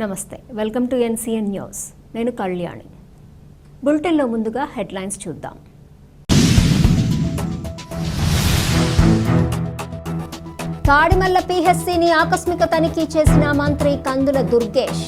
నమస్తే. Welcome to NCN news. నేను కళ్యాణి. బులెటిన్లో ముందుగా హెడ్లైన్స్ చూద్దాం. తాడిమల్ల పిహెచ్సిని ఆకస్మిక తనిఖీ చేసిన మంత్రి కందుల దుర్గేష్.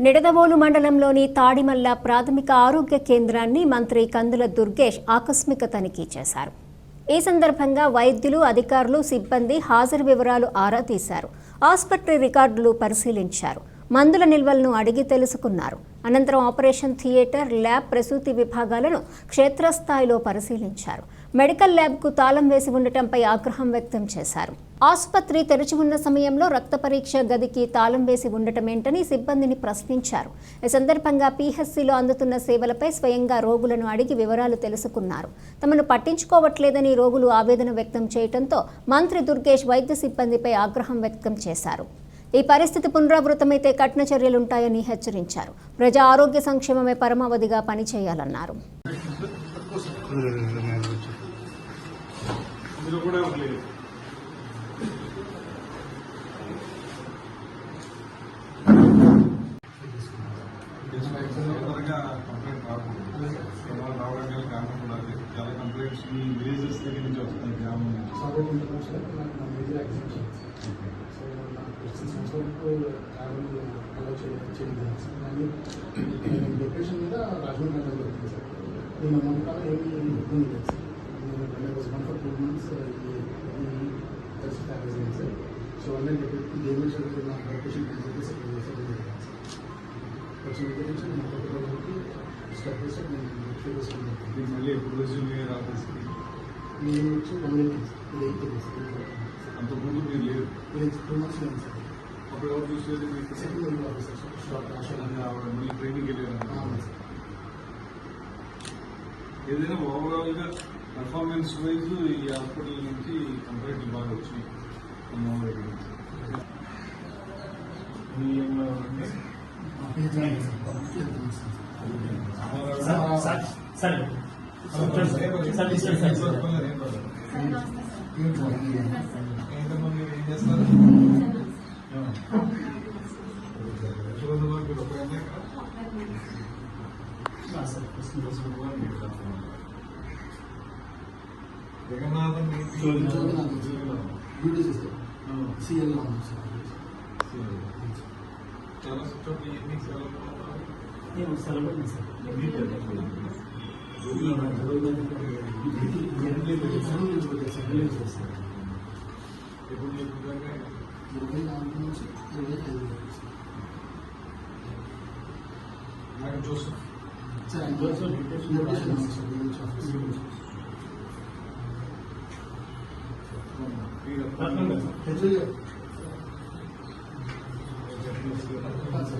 నిడదవోలు మండలంలోని తాడిమల్ల ప్రాథమిక ఆరోగ్య కేంద్రాన్ని మంత్రి కందుల దుర్గేష్ ఆకస్మిక తనిఖీ చేశారు. ఈ సందర్భంగా వైద్యులు అధికారులు సిబ్బంది హాజరు వివరాలు ఆరా తీశారు. ఆసుపత్రి రికార్డులు పరిశీలించారు. మందుల నిల్వలను అడిగి తెలుసుకున్నారు. అనంతరం ఆపరేషన్ థియేటర్ ల్యాబ్ ప్రసూతి విభాగాలను క్షేత్రస్థాయిలో పరిశీలించారు. మెడికల్ ల్యాబ్కు తాళం వేసి ఉండటంపై ఆగ్రహం వ్యక్తం చేశారు. ఆసుపత్రి తెరిచి ఉన్న సమయంలో రక్త పరీక్ష గదికి తాళం వేసి ఉండటమేంటని సిబ్బందిని ప్రశ్నించారు. ఈ సందర్భంగా పీహెచ్సీలో అందుతున్న సేవలపై స్వయంగా రోగులను అడిగి వివరాలు తెలుసుకున్నారు. తమను పట్టించుకోవట్లేదని రోగులు ఆవేదన వ్యక్తం చేయడంతో మంత్రి దుర్గేష్ వైద్య సిబ్బందిపై ఆగ్రహం వ్యక్తం చేశారు. ఈ పరిస్థితి పునరావృతమైతే కఠిన చర్యలుంటాయని హెచ్చరించారు. ప్రజా ఆరోగ్య సంక్షేమమే పరమావధిగా పనిచేయాలన్నారు. ఇందులో కూడా సవాలు రావడానికి కారణం కూడా అదే. చాలా కంప్లైంట్స్ మీ విలేజెస్ దగ్గర నుంచి వస్తాయి గ్రామం నుంచి సాగు ఉంటుంది సార్ నాకు నా మీద ఎగ్జిబిషన్ సో నాకు సిక్స్ మంత్స్ వరకు ట్రావెల్ అలా చేయడం చేయలేదు సార్ కానీ నేను లొకేషన్ మీద రాజమండ్రి వెళ్ళడం జరుగుతుంది సార్ నేను నమ్మకాలు ఏమీ ఇబ్బంది లేదు సార్ నేను was one for two months ఈ పరిస్థితి హ్యాపీస్ అయింది సార్ సో అన్నీ గవర్నమెంట్ సర్వీస్ నా లొకేషన్ కన్సల్టీ సార్ మళ్ళీ ఎప్పుడు రెజ్యూమ్ రావాలి నేను వచ్చి వన్ వీక్ ఇది ఎయిట్ డేస్ అంతకుముందు మీరు లేరు టూ మంత్స్ లేదు సార్ అప్పుడు ఎవరు చూసేది మీకు second year officer sir stock మళ్ళీ ఆవిడ మళ్ళీ ట్రైనింగ్ వెళ్ళారు అవును ఏదైనా ఓవరాల్ గా పర్ఫార్మెన్స్ వైజ్ ఈ హాస్పిటల్ నుంచి కంప్లైంట్లు బాగా వచ్చినాయి అమ్మ దగ్గర చేస్తారు. చూడండి చేస్తారు సిఎల్ చాలా చోట్ల ఎన్ని సెలవులు నేను సెలవు సార్ ఎప్పుడు చెప్తుందంటే ఇరవై నాలుగు నుంచి ఇరవై ఐదు వరకు సార్. నాకు చూస్తాం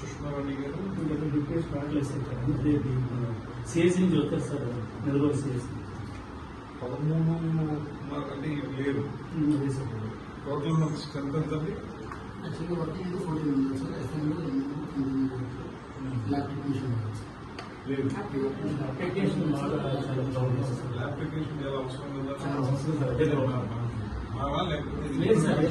Sushmarani గారు రిక్వెస్ట్ రావట్లేదు సార్ అంటే సిఎస్ నుంచి వస్తారు సార్ నిలబడి సిఎస్. పదమూడు అంటే లేరు అదే సార్. టోటల్ మనకి స్ట్రెంత్ ఎంత అండి? యాక్చువల్గా వర్కింగ్ ఫోర్టీన్ ఉంది సార్. ఉంది. సార్. లేదు. అప్లికేషన్ అప్లికేషన్ చాలా అవసరం చాలా అవసరం సార్. అదే లేకపోతే